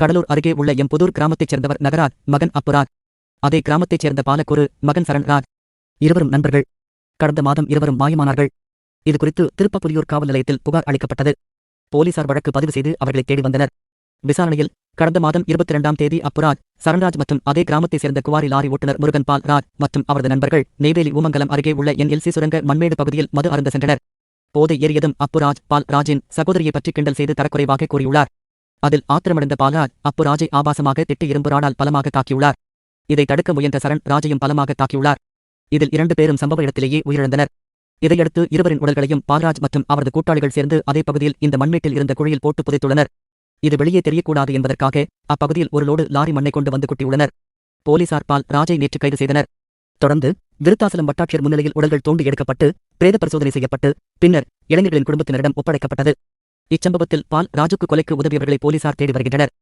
கடலூர் அருகே உள்ள எம்புதூர் கிராமத்தைச் சேர்ந்தவர் நகராஜ் மகன் அப்புராஜ். அதே கிராமத்தைச் சேர்ந்த பாலக்குரு மகன் சரண்ராஜ். இருவரும் நண்பர்கள். கடந்த மாதம் இருவரும் மாயமானார்கள். இதுகுறித்து திருப்பப்புலியூர் காவல் நிலையத்தில் புகார் அளிக்கப்பட்டது. போலீசார் வழக்கு பதிவு செய்து அவர்களை தேடி வந்தனர். விசாரணையில் கடந்த மாதம் இருபத்தி இரண்டாம் தேதி அப்புராஜ் சரண்ராஜ் மற்றும் அதே கிராமத்தைச் சேர்ந்த குவாரி லாரி ஓட்டுநர் முருகன் பால் ராஜ் மற்றும் அவரது நண்பர்கள் நெய்வேலி ஊமங்கலம் அருகே உள்ள என் எல்சி சுரங்க மண்மேடு பகுதியில் மது அருந்த சென்றனர். போதை ஏறியதும் அப்புராஜ் பால் ராஜின் சகோதரியை பற்றி கிண்டல் செய்து தரக்குறைவாக கூறியுள்ளார். அதில் ஆத்திரமடைந்த பால்ராஜ் அப்புராஜை ஆபாசமாக திட்டு இரும்பு ராடால் பலமாக தாக்கியுள்ளார். இதை தடுக்க முயன்ற சரண் ராஜையும் பலமாக தாக்கியுள்ளார். இதில் இரண்டு பேரும் சம்பவ இடத்திலேயே உயிரிழந்தனர். இதையடுத்து இருவரின் உடல்களையும் பால்ராஜ் மற்றும் அவரது கூட்டாளிகள் சேர்ந்து அதே பகுதியில் இந்த மண்மேட்டில் இருந்த குழியில் போட்டு புதைத்துள்ளனர். இது வெளியே தெரியக்கூடாது என்பதற்காக அப்பகுதியில் ஒரு லோடு லாரி மண்ணை கொண்டு வந்து கொட்டியுள்ளனர். போலீசார் பால் ராஜை நேற்று கைது செய்தனர். தொடர்ந்து விருத்தாசலம் வட்டாட்சியர் முன்னிலையில் உடல்கள் தோண்டி எடுக்கப்பட்டு பிரேத பரிசோதனை செய்யப்பட்டு பின்னர் இளைஞர்களின் குடும்பத்தினரிடம் ஒப்படைக்கப்பட்டது. இச்சம்பவத்தில் பால் ராஜுக்கு கொலைக்கு உதவியவர்களை போலீசார் தேடி வருகின்றனர்.